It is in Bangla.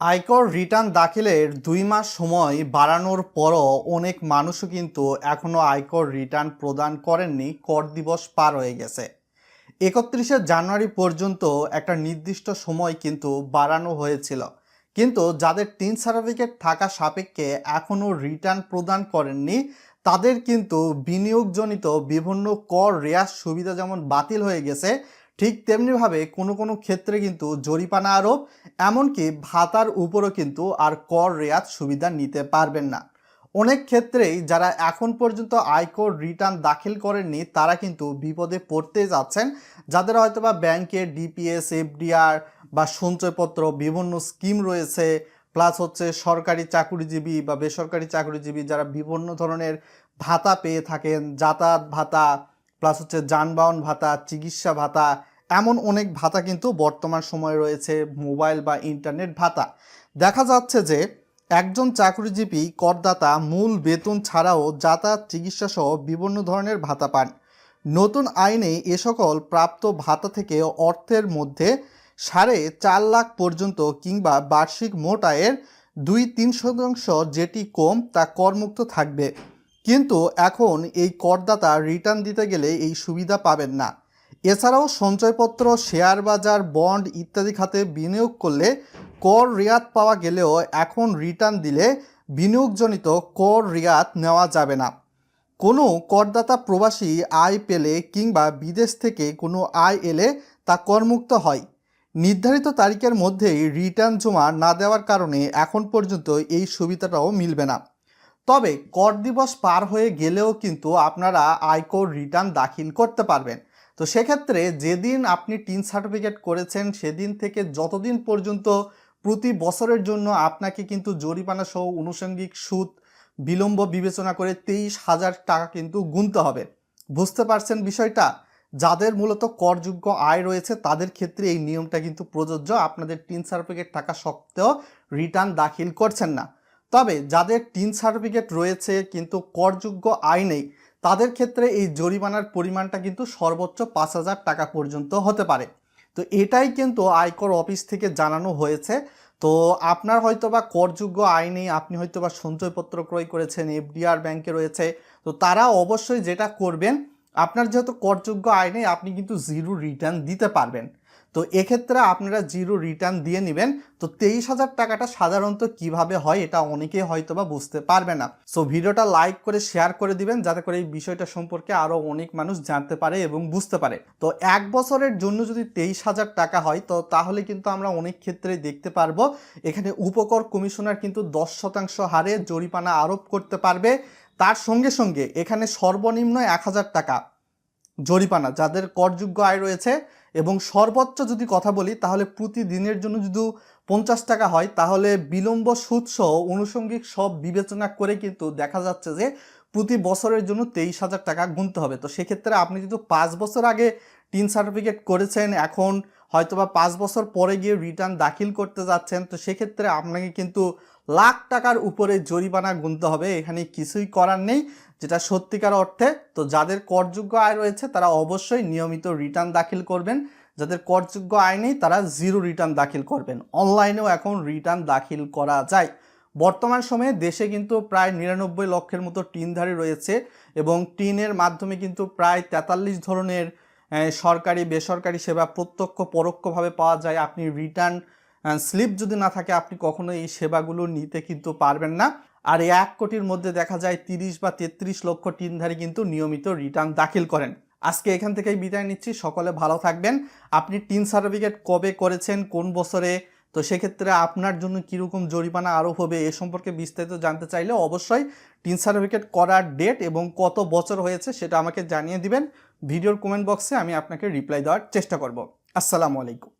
আয়কর রিটার্ন দাখিলের দুই মাস সময় বাড়ানোর পরও অনেক মানুষও কিন্তু এখনও আয়কর রিটার্ন প্রদান করেননি, কর দিবস পার হয়ে গেছে। একত্রিশে জানুয়ারি পর্যন্ত একটা নির্দিষ্ট সময় কিন্তু বাড়ানো হয়েছিল। কিন্তু যাদের টিন সার্টিফিকেট থাকা সাপেক্ষে এখনও রিটার্ন প্রদান করেননি, তাদের কিন্তু বিনিয়োগজনিত বিভিন্ন কর রেয়ার সুবিধা যেমন বাতিল হয়ে গেছে ঠিক তেমনিভাবে কোনো কোনো ক্ষেত্রে কিন্তু জরিপানা আরোপ, এমনকি ভাতার উপরও কিন্তু আর কর রেয়াত সুবিধা নিতে পারবেন না। অনেক ক্ষেত্রেই যারা এখন পর্যন্ত আয়কর রিটার্ন দাখিল করেননি, তারা কিন্তু বিপদে পড়তে যাচ্ছেন, যাদের হয়তো বা ব্যাংকে ডিপিএস, এফডিআর বা সঞ্চয়পত্র বিভিন্ন স্কিম রয়েছে, প্লাস হচ্ছে সরকারি চাকুরিজীবী বা বেসরকারি চাকুরিজীবী যারা বিভিন্ন ধরনের ভাতা পেয়ে থাকেন, যাতায়াত ভাতা প্লাস হচ্ছে যানবাহন ভাতা, চিকিৎসা ভাতা, এমন অনেক ভাতা কিন্তু বর্তমান সময়ে রয়েছে মোবাইল বা ইন্টারনেট ভাতা। দেখা যাচ্ছে যে একজন চাকরিজীবী, করদাতা মূল বেতন ছাড়াও যাতায়াত, চিকিৎসা সহ বিভিন্ন ধরনের ভাতা পান। নতুন আইনে এ সকল প্রাপ্ত ভাতা থেকে অর্থের মধ্যে সাড়ে চার লাখ পর্যন্ত কিংবা বার্ষিক মোট আয়ের দুই তিন শতাংশ যেটি কম তা করমুক্ত থাকবে। কিন্তু এখন এই করদাতা রিটার্ন দিতে গেলে এই সুবিধা পাবেন না। এছাড়াও সঞ্চয়পত্র শেয়ার বাজার বন্ড ইত্যাদি খাতে বিনিয়োগ করলে কর রিয়াত পাওয়া গেলেও এখন রিটার্ন দিলে বিনিয়োগজনিত কর রিয়াত নেওয়া যাবে না। কোনো করদাতা প্রবাসী আয় পেলে কিংবা বিদেশ থেকে কোনো আয় এলে তা করমুক্ত হয়। নির্ধারিত তারিখের মধ্যেই রিটার্ন জমা না দেওয়ার কারণে এখন পর্যন্ত এই সুবিধাটাও মিলবে না। তবে কর দিবস পার হয়ে গেলেও কিন্তু আপনারা আয়কর রিটার্ন দাখিল করতে পারবেন। তো সেক্ষেত্রে যেদিন আপনি টিন সার্টিফিকেট করেছেন, সেদিন থেকে যতদিন পর্যন্ত প্রতি বছরের জন্য আপনাকে কিন্তু জরিমানা সহ আনুষঙ্গিক সুদ, বিলম্ব বিবেচনা করে তেইশ হাজার টাকা কিন্তু গুনতে হবে। বুঝতে পারছেন বিষয়টা? যাদের মূলত করযোগ্য আয় রয়েছে, তাদের ক্ষেত্রে এই নিয়মটা কিন্তু প্রযোজ্য। আপনাদের টিন সার্টিফিকেট থাকা সত্ত্বেও রিটার্ন দাখিল করছেন না। তবে যাদের টিন সার্টিফিকেট রয়েছে কিন্তু করযোগ্য আয় নেই, তাদের ক্ষেত্রে এই জরিমানার পরিমাণটা কিন্তু সর্বোচ্চ পাঁচ হাজার টাকা পর্যন্ত হতে পারে। তো এটাই কিন্তু আয়কর অফিস থেকে জানানো হয়েছে। তো আপনার হয়তো বা করযোগ্য আয় নেই, আপনি হয়তো বা সঞ্চয়পত্র ক্রয় করেছেন, এফডিআর ব্যাংকে রয়েছে, তো তারা অবশ্যই যেটা করবেন, আপনার যেহেতু করযোগ্য আয় নেই, আপনি কিন্তু জিরো রিটার্ন দিতে পারবেন। তো এক্ষেত্রে আপনারা জিরো রিটার্ন দিয়ে নেবেন। তো তেইশ হাজার টাকাটা সাধারণত কীভাবে হয় এটা অনেকেই হয়তো বা বুঝতে পারবে না। সো ভিডিওটা লাইক করে শেয়ার করে দিবেন যাতে করে এই বিষয়টা সম্পর্কে আরও অনেক মানুষ জানতে পারে এবং বুঝতে পারে। তো এক বছরের জন্য যদি তেইশ হাজার টাকা হয়, তো তাহলে কিন্তু আমরা অনেক ক্ষেত্রে দেখতে পারব। এখানে উপকর কমিশনার কিন্তু দশ শতাংশ হারে জরিমানা আরোপ করতে পারবে। তার সঙ্গে সঙ্গে এখানে সর্বনিম্ন এক হাজার টাকা জরিমানা, যাদের করযোগ্য আয় রয়েছে এবং সর্বোচ্চ যদি কথা বলি, তাহলে প্রতিদিনের জন্য যদি পঞ্চাশ টাকা হয়, তাহলে বিলম্ব সুদ সহ আনুষঙ্গিক সব বিবেচনা করে কিন্তু দেখা যাচ্ছে যে প্রতি বছরের জন্য তেইশ হাজার টাকা গুনতে হবে। তো সেক্ষেত্রে আপনি যদি পাঁচ বছর আগে টিন সার্টিফিকেট করেছেন, এখন হয়তোবা পাঁচ বছর পরে গিয়ে রিটার্ন দাখিল করতে যাচ্ছেন, তো সেক্ষেত্রে আপনাকে কিন্তু লাখ টাকার উপরে জরিমানা গুনতে হবে। এখানে কিছুই করার নেই। যেটা সত্যিকার অর্থে, তো যাদের করযোগ্য আয় রয়েছে, তারা অবশ্যই নিয়মিত রিটার্ন দাখিল করবেন। যাদের করযোগ্য আয় নেই, তারা জিরো রিটার্ন দাখিল করবেন। অনলাইনেও এখন রিটার্ন দাখিল করা যায়। বর্তমান সময়ে দেশে কিন্তু প্রায় নিরানব্বই লক্ষের মতো টিনধারী রয়েছে এবং টিনের মাধ্যমে কিন্তু প্রায় তেতাল্লিশ ধরনের সরকারি, বেসরকারি সেবা প্রত্যক্ষ, পরোক্ষভাবে পাওয়া যায়। আপনি রিটার্ন স্লিপ যদি না থাকে, আপনি কখনো এই সেবাগুলো নিতে কিন্তু পারবেন না। আর এক কোটির মধ্যে দেখা যায় তিরিশ বা তেত্রিশ লক্ষ টিনধারী কিন্তু নিয়মিত রিটার্ন দাখিল করেন। আজকে এখান থেকেই বিদায় নিচ্ছি, সকলে ভালো থাকবেন। আপনি টিন সার্টিফিকেট কবে করেছেন, কোন বছরে? তো সেক্ষেত্রে আপনার জন্য কীরকম জরিমানা আরোপ হবে এ সম্পর্কে বিস্তারিত জানতে চাইলে অবশ্যই টিন সার্টিফিকেট করার ডেট এবং কত বছর হয়েছে সেটা আমাকে জানিয়ে দিবেন। ভিডিওর কমেন্ট বক্সে আমি আপনাকে রিপ্লাই দেওয়ার চেষ্টা করব। আসসালামু আলাইকুম।